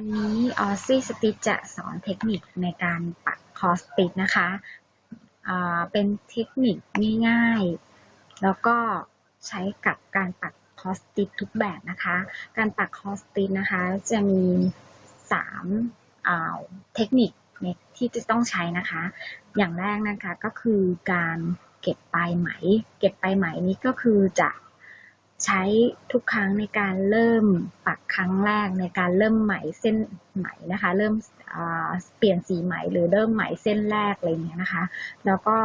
วันนี้ออซี่สติจะสอนเทคนิคในการปักคอสติดนะคะ เป็นเทคนิคง่ายๆ แล้วก็ใช้กับการปักคอสติดทุกแบบนะคะ การปักคอสติดนะคะจะมีสามอ่าเทคนิคที่จะต้องใช้นะคะ อย่างแรกนะคะก็คือการเก็บปลายไหม เก็บปลายไหมนี้ก็คือจะ ใช้ทุกครั้งในการเริ่มปักครั้งแรกในการเริ่มไหมเส้นไหมนะคะ เริ่มเปลี่ยนสีไหมหรือเริ่มไหมเส้นแรกอะไรอย่างเงี้ยนะคะ แล้วก็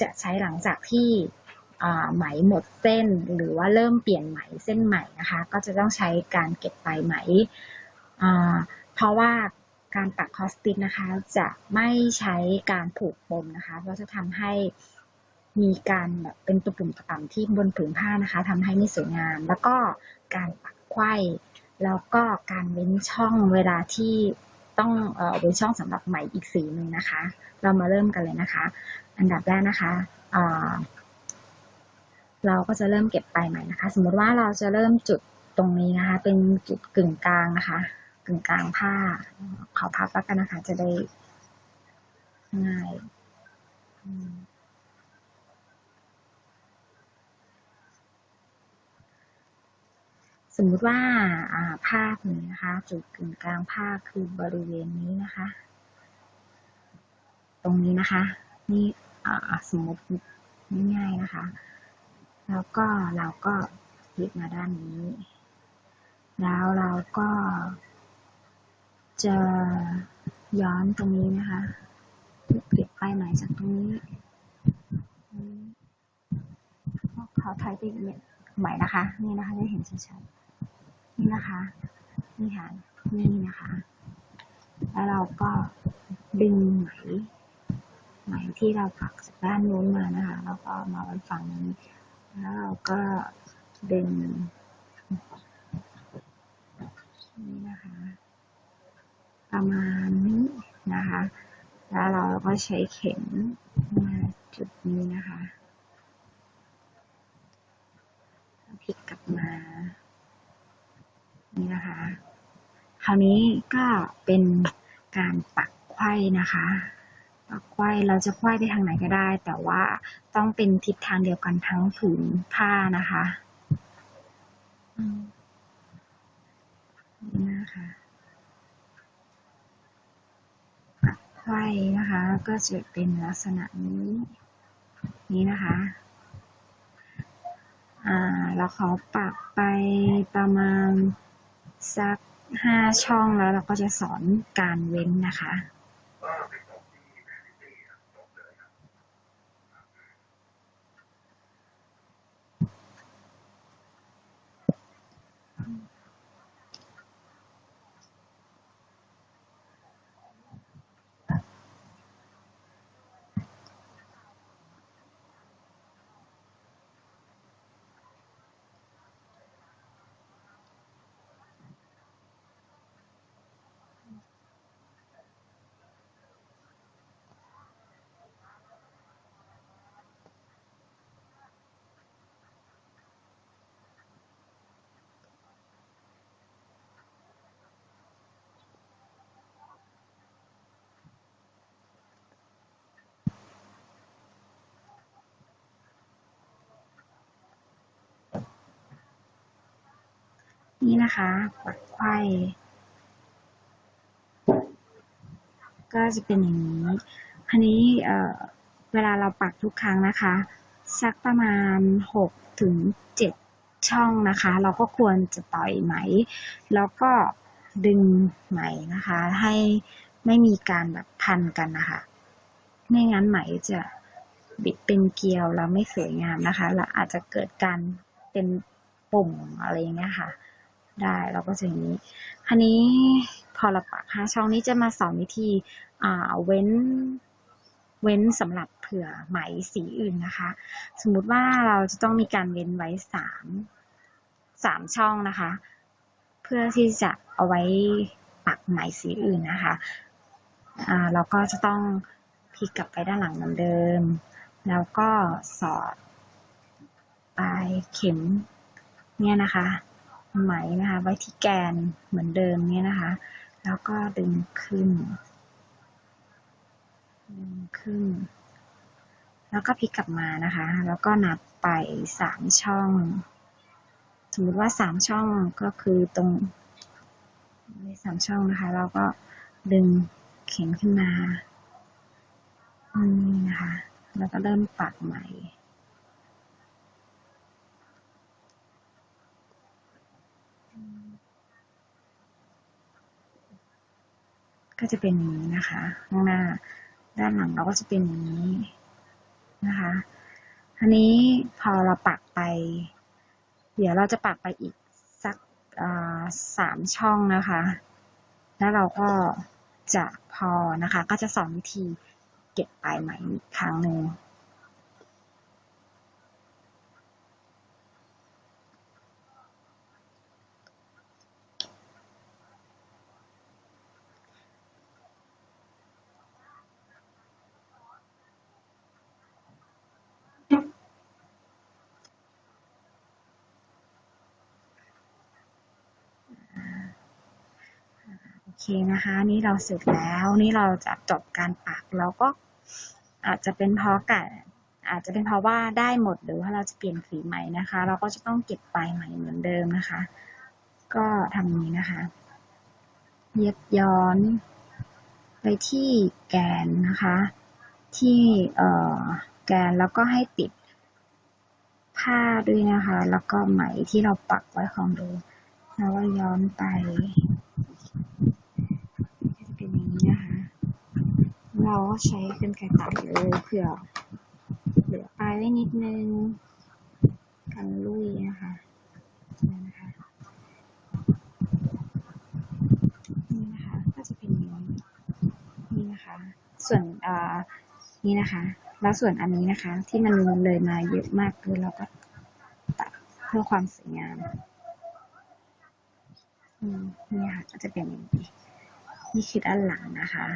จะใช้หลังจากที่ไหมหมดเส้นหรือว่าเริ่มเปลี่ยนไหมเส้นใหม่นะคะ ก็จะต้องใช้การเก็บปลายไหม เพราะว่าการปักคอสติกนะคะจะไม่ใช้การผูกปมนะคะ เพราะจะทำให้ มีการแบบเป็นตุ่มๆต่ำๆที่บนผืนผ้านะคะทำให้ไม่สวยงาม แล้วก็การปักไข้แล้วก็การเว้นช่องเวลาที่ต้องเว้นช่องสำหรับไหมอีกสีหนึ่งนะคะ เรามาเริ่มกันเลยนะคะ อันดับแรกนะคะเราก็จะเริ่มเก็บปลายไหมนะคะ สมมติว่าเราจะเริ่มจุดตรงนี้นะคะ เป็นจุดกึ่งกลางนะคะ กึ่งกลางผ้า ขอพับแล้วกันนะคะ จะได้ง่าย สมมุติว่าอ่าผ้าผืนนี้นะคะ จุดกึ่งกลางผ้าคือบริเวณนี้นะคะ ตรงนี้นะคะ นี่สมมติง่ายๆนะคะ แล้วก็เราก็พลิกมาด้านนี้ แล้วเราก็จะย้อนตรงนี้นะคะเก็บปลายไหมจากตรงนี้อืมขอถอยไปอีกนิดใหม่นะคะ นี่นะคะจะเห็นชัดๆ นี่นะคะ นี่ค่ะ นี่นะคะ แล้วเราก็ดึงไหม ไหมที่เราปักจากด้านนู้นมานะคะ แล้วก็มาไว้ฝั่งนี้ แล้วเราก็ดึงนี่นะคะ ประมาณนี้นะคะ แล้วเราก็ใช้เข็มมาจุดนี้นะคะพลิกกลับมา นี่นะคะ คราวนี้ก็เป็นการปักไข้นะคะ ปักไข้เราจะไข้ไปทางไหนก็ได้ แต่ว่าต้องเป็นทิศทางเดียวกันทั้งผืนผ้านะคะนี่นะคะปักไข้นะคะ ก็จะเป็นลักษณะนี้นี้นะคะอ่าเราขอปักไปประมาณ สักห้าช่องแล้วเราก็จะสอนการเว้นนะคะ นี่นะคะปักไขว้ก็จะเป็นอย่างนี้อันนี้เอ่อเวลาเราปักทุกครั้งนะคะ สักประมาณหกถึงเจ็ดช่องนะคะ เราก็ควรจะต่อยไหม แล้วก็ดึงไหมนะคะ ให้ไม่มีการแบบพันกันนะคะ ไม่งั้นไหมจะบิดเป็นเกลียวแล้วไม่สวยงามนะคะ แล้วอาจจะเกิดการเป็นปุ่มอะไรอย่างเงี้ยค่ะ ได้เราก็จะอย่างนี้อันนี้พอเราปักห้าช่องนี้จะมาสอนวิธีอ่าเว้นเว้นสำหรับเผื่อไหมสีอื่นนะคะ สมมุติว่าเราจะต้องมีการเว้นไว้สามสามช่องนะคะ เพื่อที่จะเอาไว้ปักไหมสีอื่นนะคะอ่าเราก็จะต้องพลิกกลับไปด้านหลังเหมือนเดิม แล้วก็สอดปลายเข็มเนี่ยนะคะ ไหมนะคะ ไว้ที่แกนเหมือนเดิมเนี่ยนะคะ แล้วก็ดึงขึ้น ดึงขึ้น แล้วก็พลิกกลับมานะคะ แล้วก็นับไปสามช่อง สมมติว่าสามช่องก็คือตรงในสามช่องนะคะ เราก็ดึงเข็มขึ้นมานี่นะคะ แล้วก็เริ่มปักใหม่ ก็จะเป็นอย่างนี้นะคะ ข้างหน้า ด้านหลังเราก็จะเป็นอย่างนี้นะคะอันนี้พอเราปักไป เดี๋ยวเราจะปักไปอีกสักสามช่องนะคะ แล้วเราก็จะพอนะคะ ก็จะสอนวิธีเก็บปลายไหมอีกครั้งหนึ่ง เคนะคะ นี่เราเสร็จแล้ว นี่เราจะจบการปักแล้วก็อาจจะเป็นเพราะกัอาจจะเป็นเพราะว่าได้หมดหรือว่าเราจะเปลี่ยนสีใหม่นะคะ เราก็จะต้องเก็บปลายใหม่เหมือนเดิมนะคะ ก็ทำนี้นะคะ เย็บย้อนไปที่แกนนะคะ ที่เอ่อแกนแล้วก็ให้ติดผ้าด้วยนะคะ แล้วก็ไหมที่เราปักไว้ของเดิมแล้วก็ย้อนไป ก็จะเป็นอย่างนี้นะคะ เราก็ใช้เป็นไก่ตัดเลยเผื่อเหลือปลายไว้นิดนึง กันลุยนะคะนี่นะคะนี่นะคะก็จะเป็นนี้นี่นะคะ ส่วนอ่านี่นะคะ แล้วส่วนอันนี้นะคะ ที่มันเลยมาเยอะมากคือเราก็ตัดเพื่อความสวยงามอืมนี่ค่ะก็จะเป็นอย่างนี้นี่คือด้านหลังนะคะ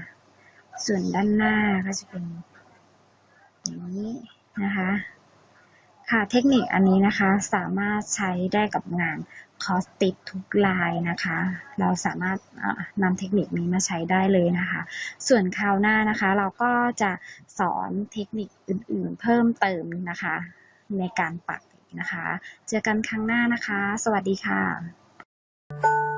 ส่วนด้านหน้าก็จะเป็นอย่างนี้นะคะ ค่ะเทคนิคอันนี้นะคะสามารถใช้ได้กับงานคอสติดทุกลายนะคะ เราสามารถนำเทคนิคนี้มาใช้ได้เลยนะคะ ส่วนคราวหน้านะคะ เราก็จะสอนเทคนิคอื่นๆ เพิ่มเติมนะคะ ในการปักนะคะ เจอกันครั้งหน้านะคะ สวัสดีค่ะ